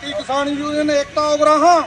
ਭਾਰਤੀ ਕਿਸਾਨ ਯੂਨੀਅਨ ਏਕਤਾ ਉਗਰਾਹਾਂ।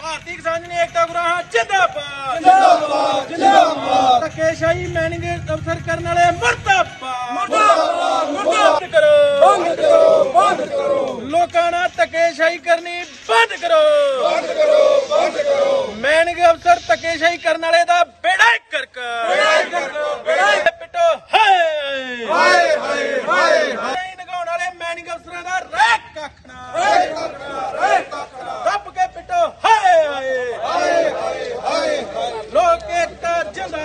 ਭਾਰਤੀ ਕਿਸਾਨ ਯੂਨੀਅਨ ਏਕਤਾ ਗੁਰਾਹਾਂ ਜਿੰਦਾਬਾਦ। ਜਿੰਦਾਬਾਦ ਜਿੰਦਾਬਾਦ। ਧੱਕੇਸ਼ਾਹੀ ਮੈਨੇਜ ਅਫਸਰ ਕਰਨ ਵਾਲੇ ਮਰਦਾਬਾਦ। ਮਰਦਾਬਾਦ ਮਰਦਾਬਾਦ। ਕਰੋ। ਬੰਦ ਕਰੋ ਬੰਦ ਕਰੋ। ਲੋਕਾਂ ਨਾਲ ਧੱਕੇਸ਼ਾਹੀ ਕਰਨੀ ਬੰਦ ਕਰੋ। ਬੰਦ ਕਰੋ ਬੰਦ ਕਰੋ। ਮੈਨੇਜ ਅਫਸਰ ਧੱਕੇਸ਼ਾਹੀ ਕਰਨ ਵਾਲੇ ਦਾ ਬੇੜਾ ਹੀ ਕਰਕ ਬੇੜਾ ਹੀ ਕਰਕ, ਬੇੜਾ ਹੀ- ਪਿੱਟੋ ਹਾਏ ਹਾਏ ਹਾਏ ਹਾਏ ਨਹੀਂ ਨਗਾਉਣ ਵਾਲੇ ਮੈਨੇਜ ਅਫਸਰਾਂ ਦਾ ਰਹਿ ਕੱਖ ਨਾ ਹਾਏ ਕਾਕੜਾ ਹਾਏ ਕਾਕੜਾ ਦੱਬ ਕੇ ਪਿੱਟੋ ਹਾਏ ਹਾਏ ਹਾਏ ਹਾਏ ਹਾਏ ਲੋਕ ਏਕਤਾ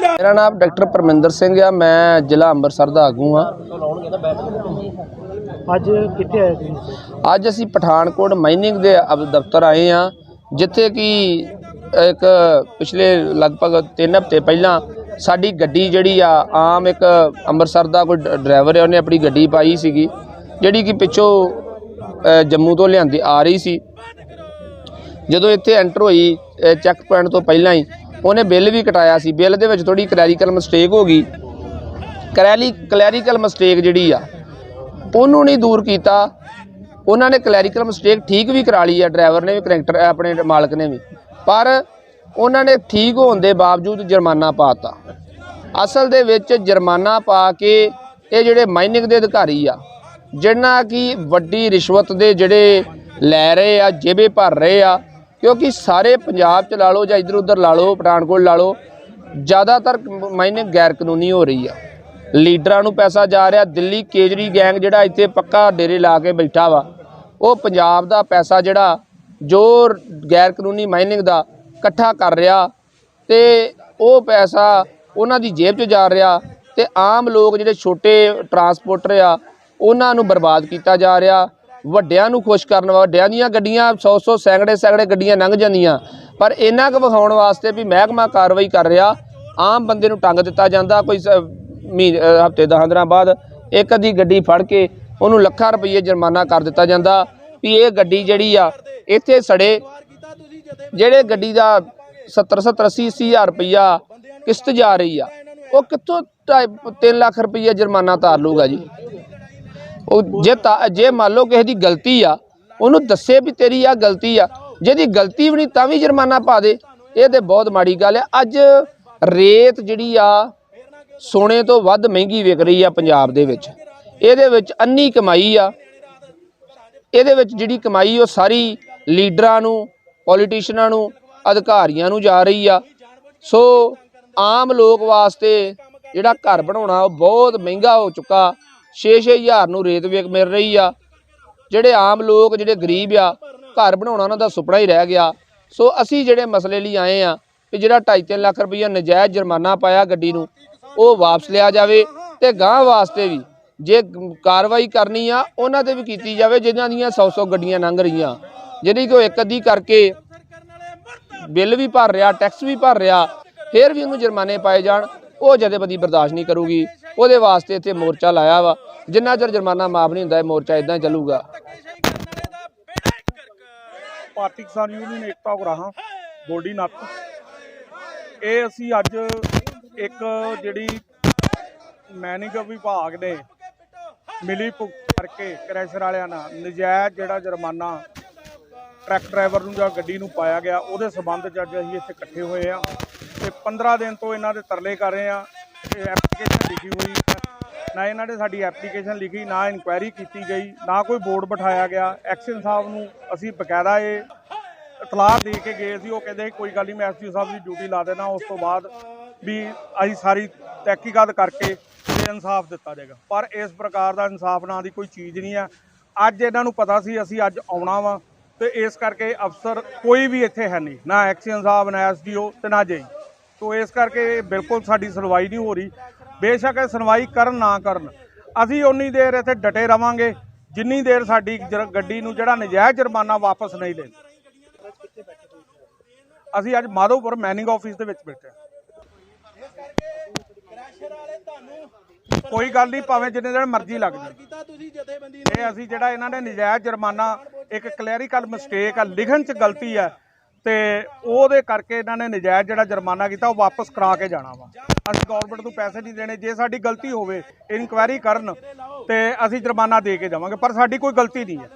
ਜਿੰਦਾ ਮੇਰਾ ਨਾਮ ਡਾਕਟਰ ਪਰਮਿੰਦਰ ਸਿੰਘ ਆ ਮੈਂ ਜ਼ਿਲ੍ਹਾ ਅੰਮ੍ਰਿਤਸਰ ਦਾ ਆਗੂ ਆ ਅੱਜ ਕਿੱਥੇ ਆਏ ਤੁਸੀਂ? ਅੱਜ ਅਸੀਂ ਪਠਾਨਕੋਟ ਮਾਈਨਿੰਗ ਦੇ ਅਬ ਦਫ਼ਤਰ ਆਏ ਆ ਜਿੱਥੇ ਕਿ ਇੱਕ ਪਿਛਲੇ ਲਗਭਗ 3 ਹਫ਼ਤੇ ਪਹਿਲਾਂ ਸਾਡੀ ਗੱਡੀ ਜਿਹੜੀ ਆ ਆਮ ਇੱਕ ਅੰਮ੍ਰਿਤਸਰ ਦਾ ਕੋਈ ਡ- ਡਰਾਈਵਰ ਹੈ ਉਹਨੇ ਆਪਣੀ ਗੱਡੀ ਪਾਈ ਸੀਗੀ ਜਿਹੜੀ ਕਿ ਪਿੱਛੋਂ ਅ, ਜੰਮੂ ਤੋਂ ਲਿਆਂਦੀ ਆ ਰਹੀ ਸੀ। ਜਦੋਂ ਇੱਥੇ ਐਂਟਰ ਹੋਈ ਚੈੱਕ ਪੁਆਇੰਟ ਤੋਂ ਪਹਿਲਾਂ ਹੀ ਉਹਨੇ ਬਿੱਲ ਵੀ ਕਟਾਇਆ ਸੀ। ਬਿੱਲ ਦੇ ਵਿੱਚ ਥੋੜੀ ਕਲੈਰੀਕਲ ਮਿਸਟੇਕ ਹੋ ਗਈ। ਕਲੈਰੀ ਕਲੈਰੀਕਲ ਮਿਸਟੇਕ ਜਿਹੜੀ ਆ, ਉਹਨੂੰ ਨਹੀਂ ਦੂਰ ਕੀਤਾ। ਉਹਨਾਂ ਨੇ ਕਲੈਰੀਕਲ ਮਿਸਟੇਕ ਠੀਕ ਵੀ ਕਰਾ ਲਈ ਆ ਡਰਾਈਵਰ ਨੇ ਵੀ ਕਰੈਕਟਰ ਆਪਣੇ ਮਾਲਕ ਨੇ ਵੀ। ਪਰ ਉਹਨਾਂ ਨੇ ਠੀਕ ਹੋਣ ਦੇ ਬਾਵਜੂਦ ਜੁਰਮਾਨਾ ਪਾਤਾ ਅਸਲ ਦੇ ਵਿੱਚ ਜੁਰਮਾਨਾ ਪਾ ਕੇ ਇਹ ਜਿਹੜੇ ਮਾਈਨਿੰਗ ਦੇ ਅਧਿਕਾਰੀ ਆ ਜਿਹਨਾਂ ਕੀ ਵੱਡੀ ਰਿਸ਼ਵਤ ਦੇ ਜਿਹੜੇ ਲੈ ਰਹੇ ਆ, ਜੇਬੇ ਭਰ ਰਹੇ ਆ ਕਿਉਂਕਿ ਸਾਰੇ ਪੰਜਾਬ ਚ ਲਾ ਲਓ ਜਾਂ ਇਧਰ ਉਧਰ ਲਾ ਲਓ, ਪਠਾਨਕੋਟ ਲਾ ਲਓ, ਜ਼ਿਆਦਾਤਰ ਮਾਈਨਿੰਗ ਗੈਰ ਕਾਨੂੰਨੀ ਹੋ ਰਹੀ ਆ। ਲੀਡਰਾਂ ਨੂੰ ਪੈਸਾ ਜਾ ਰਿਹਾ, ਦਿੱਲੀ ਕੇਜਰੀ ਗੈਂਗ ਜਿਹੜਾ ਇੱਥੇ ਪੱਕਾ ਡੇਰੇ ਲਾ ਕੇ ਬੈਠਾ ਵਾ, ਉਹ ਪੰਜਾਬ ਦਾ ਪੈਸਾ ਜਿਹੜਾ ਜੋ ਗੈਰ ਕਾਨੂੰਨੀ ਮਾਈਨਿੰਗ ਦਾ ਇਕੱਠਾ ਕਰ ਰਿਹਾ ਤੇ ਉਹ ਪੈਸਾ ਉਹਨਾਂ ਦੀ ਜੇਬ 'ਚ ਜਾ ਰਿਹਾ ਤੇ ਆਮ ਲੋਕ ਜਿਹੜੇ ਛੋਟੇ ਟਰਾਂਸਪੋਰਟਰ ਆ, ਉਹਨਾਂ ਨੂੰ ਬਰਬਾਦ ਕੀਤਾ ਜਾ ਰਿਹਾ। ਵੱਡਿਆਂ ਨੂੰ ਖੁਸ਼ ਕਰਨ ਵੱਡਿਆਂ ਦੀਆਂ ਗੱਡੀਆਂ 100-100 ਸੈਂਕੜੇ ਸੈਂਕੜੇ ਗੱਡੀਆਂ ਲੰਘ ਜਾਂਦੀਆਂ। ਪਰ ਇਹਨਾਂ ਕੁ ਵਿਖਾਉਣ ਵਾਸਤੇ ਵੀ ਮਹਿਕਮਾ ਕਾਰਵਾਈ ਕਰ ਰਿਹਾ। ਆਮ ਬੰਦੇ ਨੂੰ ਟੰਗ ਦਿੱਤਾ ਜਾਂਦਾ। ਕੋਈ ਮਹੀਨੇ ਹਫ਼ਤੇ 10 ਦਿਨਾਂ ਬਾਅਦ ਇੱਕ ਅੱਧੀ ਗੱਡੀ ਫੜ ਕੇ ਉਹਨੂੰ ਲੱਖਾਂ ਰੁਪਏ ਜੁਰਮਾਨਾ ਕਰ ਦਿੱਤਾ ਜਾਂਦਾ ਵੀ ਇਹ ਗੱਡੀ ਜਿਹੜੀ ਆ, ਇੱਥੇ ਸੜੇ। ਜਿਹੜੇ ਗੱਡੀ ਦਾ 70 70 80 80 ਹਜ਼ਾਰ ਰੁਪਈਆ ਕਿਸ਼ਤ ਜਾ ਰਹੀ ਆ, ਉਹ ਕਿੱਥੋਂ 3 ਲੱਖ ਰੁਪਈਆ ਜੁਰਮਾਨਾ ਤਾਰ ਲੂਗਾ ਜੀ? ਉਹ ਜੇ ਤਾਂ- ਜੇ ਮੰਨ ਲਓ ਕਿਸੇ ਦੀ ਗਲਤੀ ਆ, ਉਹਨੂੰ ਦੱਸੇ ਵੀ ਤੇਰੀ ਆ ਗਲਤੀ ਆ ਜਿਹਦੀ ਗਲਤੀ ਵੀ ਨਹੀਂ ਤਾਂ ਵੀ ਜੁਰਮਾਨਾ ਪਾ ਦੇ। ਇਹ ਤੇ ਬਹੁਤ ਮਾੜੀ ਗੱਲ ਆ। ਅੱਜ ਰੇਤ ਜਿਹੜੀ ਆ, ਸੋਨੇ ਤੋਂ ਵੱਧ ਮਹਿੰਗੀ ਵਿਕ ਰਹੀ ਆ ਪੰਜਾਬ ਦੇ ਵਿੱਚ। ਇਹਦੇ ਵਿੱਚ ਅੰਨੀ ਕਮਾਈ ਆ। ਇਹਦੇ ਵਿੱਚ ਜਿਹੜੀ ਕਮਾਈ ਉਹ ਸਾਰੀ ਲੀਡਰਾਂ ਨੂੰ ਪੋਲੀਟੀਸ਼ੀਅਨਾਂ ਨੂੰ, ਅਧਿਕਾਰੀਆਂ ਨੂੰ ਜਾ ਰਹੀ ਆ। ਸੋ ਆਮ ਲੋਕ ਵਾਸਤੇ ਜਿਹੜਾ ਘਰ ਬਣਾਉਣਾ ਉਹ ਬਹੁਤ ਮਹਿੰਗਾ ਹੋ ਚੁੱਕਾ। 6-6 ਹਜ਼ਾਰ ਨੂੰ ਰੇਤ ਵੇਚ ਮਿਲ ਰਹੀ ਆ। ਜਿਹੜੇ ਆਮ ਲੋਕ, ਜਿਹੜੇ ਗਰੀਬ ਆ, ਘਰ ਬਣਾਉਣਾ ਉਹਨਾਂ ਦਾ ਸੁਪਨਾ ਹੀ ਰਹਿ ਗਿਆ। ਸੋ ਅਸੀਂ ਜਿਹੜੇ ਮਸਲੇ ਲਈ ਆਏ ਆ ਕਿ ਜਿਹੜਾ 2.5 ਲੱਖ ਰੁਪਈਆ ਨਜਾਇਜ਼ ਜੁਰਮਾਨਾ ਪਾਇਆ ਗੱਡੀ ਨੂੰ, ਉਹ ਵਾਪਸ ਲਿਆ ਜਾਵੇ ਤੇ ਗਾਂ ਵਾਸਤੇ ਵੀ ਜੇ ਕਾਰਵਾਈ ਕਰਨੀ ਆ, ਉਹਨਾਂ ਤੇ ਵੀ ਕੀਤੀ ਜਾਵੇ ਜਿਨ੍ਹਾਂ ਦੀਆਂ 100-100 ਗੱਡੀਆਂ ਲੰਘ ਰਹੀਆਂ। ਜਿਹੜੀ ਕਿ ਉਹ ਇੱਕ ਅੱਧੀ ਕਰਕੇ ਬਿੱਲ ਵੀ ਭਰ ਰਿਹਾ, ਟੈਕਸ ਵੀ ਭਰ ਰਿਹਾ, ਫਿਰ ਵੀ ਉਹਨੂੰ ਜੁਰਮਾਨੇ ਪਾਏ ਜਾਣ, ਉਹ ਜਥੇਬੰਦੀ ਬਰਦਾਸ਼ਤ ਨਹੀਂ ਕਰੂਗੀ। ਉਹਦੇ ਵਾਸਤੇ ਇੱਥੇ ਮੋਰਚਾ ਲਾਇਆ ਵਾ। ਜਿੰਨਾ ਚਿਰ ਜੁਰਮਾਨਾ ਮਾਫ ਨਹੀਂ ਹੁੰਦਾ, ਇਹ ਮੋਰਚਾ ਇਦਾਂ ਹੀ ਚੱਲੂਗਾ। ਭਾਰਤੀ ਕਿਸਾਨ ਯੂਨੀਅਨ ਏਕਤਾ ਉਗਰਾਹਾਂ ਗੋਲਡੀ ਨੱਕ। ਇਹ ਅਸੀਂ ਅੱਜ ਇੱਕ ਜਿਹੜੀ ਮੈਨੇਜ ਵਿਭਾਗ ਨੇ ਮਿਲੀ ਭੁਗਤ ਕਰਕੇ ਕ੍ਰੈਸ਼ਰ ਵਾਲਿਆਂ ਨਾਲ, ਨਜਾਇਜ਼ ਜਿਹੜਾ ਜੁਰਮਾਨਾ ਟਰੱਕ ਡਰਾਈਵਰ ਨੂੰ ਜਾਂ ਗੱਡੀ ਨੂੰ ਪਾਇਆ ਗਿਆ, ਉਹਦੇ ਸਬੰਧ 'ਚ ਅੱਜ ਅਸੀਂ ਇੱਥੇ ਇਕੱਠੇ ਹੋਏ ਆ। ਤੇ 15 ਦਿਨ ਤੋਂ ਇਹਨਾਂ ਦੇ ਤਰਲੇ ਕਰ ਰਹੇ ਆ। ਐਪਲੀਕੇਸ਼ਨ ਲਿਖੀ ਹੋਈ ਹੈ ਨਾ ਇਹਨਾਂ ਨੇ ਸਾਡੀ ਐਪਲੀਕੇਸ਼ਨ ਲਿਖੀ, ਨਾ ਇਨਕੁਆਇਰੀ ਕੀਤੀ ਗਈ, ਨਾ ਕੋਈ ਬੋਰਡ ਬਿਠਾਇਆ ਗਿਆ। ਐਕਸ਼ਨ ਸਾਹਿਬ ਨੂੰ ਅਸੀਂ ਬਕਾਇਦਾ ਇਹ ਇਤਲਾਹ ਦੇ ਕੇ ਗਏ ਸੀ। ਉਹ ਕਹਿੰਦੇ, ਕੋਈ ਗੱਲ ਨਹੀਂ, ਮੈਂ ਐਸਪੀ ਸਾਹਿਬ ਦੀ ਡਿਊਟੀ ਲਾ ਦੇਣਾ। ਉਸ ਤੋਂ ਬਾਅਦ ਵੀ ਅਸੀਂ ਸਾਰੀ ਤਹਿਕੀਕਾਤ ਕਰਕੇ ਤੇ ਇਨਸਾਫ ਦਿੱਤਾ ਜਾਏਗਾ। ਪਰ ਇਸ ਪ੍ਰਕਾਰ ਦਾ ਇਨਸਾਫ ਨਾਂ ਦੀ ਕੋਈ ਚੀਜ਼ ਨਹੀਂ ਆ। ਅੱਜ ਇਹਨਾਂ ਨੂੰ ਪਤਾ ਸੀ, ਅਸੀਂ ਅੱਜ ਆਉਣਾ ਵਾ ਤੇ ਇਸ ਕਰਕੇ ਅਫਸਰ ਕੋਈ ਵੀ ਇੱਥੇ ਹੈ ਨਹੀਂ। ਨਾ ਐਕਸ਼ਨ ਸਾਹਿਬ, ਨਾ ਐਸਡੀਓ ਤੇ ਨਾ ਜਈ। ਤੋ ਇਸ ਕਰਕੇ ਬਿਲਕੁਲ ਸਾਡੀ ਸੁਣਵਾਈ ਨਹੀਂ ਹੋ ਰਹੀ। ਬੇਸ਼ੱਕ ਇਹ ਸੁਣਵਾਈ ਕਰਨ ਨਾ ਕਰਨ, ਅਸੀਂ ਉਨੀ ਦੇਰ ਇੱਥੇ ਡਟੇ ਰਵਾਂਗੇ, ਜਿੰਨੀ ਦੇਰ ਸਾਡੀ ਜਰ- ਗੱਡੀ ਨੂੰ ਜਿਹੜਾ ਨਜਾਇਜ਼ ਜੁਰਮਾਨਾ ਵਾਪਸ ਨਹੀਂ ਦੇਣ। ਅਸੀਂ ਅੱਜ ਮਾਧੋਪੁਰ ਮੈਨਿੰਗ ਆਫਿਸ ਦੇ ਵਿੱਚ ਬੈਠੇ ਕੋਈ ਗੱਲ ਨਹੀਂ, ਭਾਵੇਂ ਜਿੰਨੇ ਦਿਨ ਮਰਜ਼ੀ ਲੱਗ ਜਾਵੇ ਇਹ ਅਸੀਂ ਜਿਹੜਾ ਇਹਨਾਂ ਨੇ ਨਜਾਇਜ਼ ਜੁਰਮਾਨਾ, ਇੱਕ ਕਲੈਰੀਕਲ ਮਿਸਟੇਕ ਆ, ਲਿਖਣ 'ਚ ਗਲਤੀ ਹੈ ਤੇ ਉਹਦੇ ਕਰਕੇ ਇਹਨਾਂ ਨੇ ਨਜਾਇਜ਼ ਜਿਹੜਾ ਜੁਰਮਾਨਾ ਕੀਤਾ, ਉਹ ਵਾਪਸ ਕਰਾ ਕੇ ਜਾਣਾ ਵਾ। ਅਸੀਂ ਗਵਰਨਮੈਂਟ ਨੂੰ ਪੈਸੇ ਨਹੀਂ ਦੇਣੇ, ਜੇ ਸਾਡੀ ਗਲਤੀ ਹੋਵੇ ਇਨਕੁਆਇਰੀ ਕਰਨ ਤੇ ਅਸੀਂ ਜੁਰਮਾਨਾ ਦੇ ਕੇ ਜਾਵਾਂਗੇ, ਪਰ ਸਾਡੀ ਕੋਈ ਗਲਤੀ ਨਹੀਂ ਹੈ।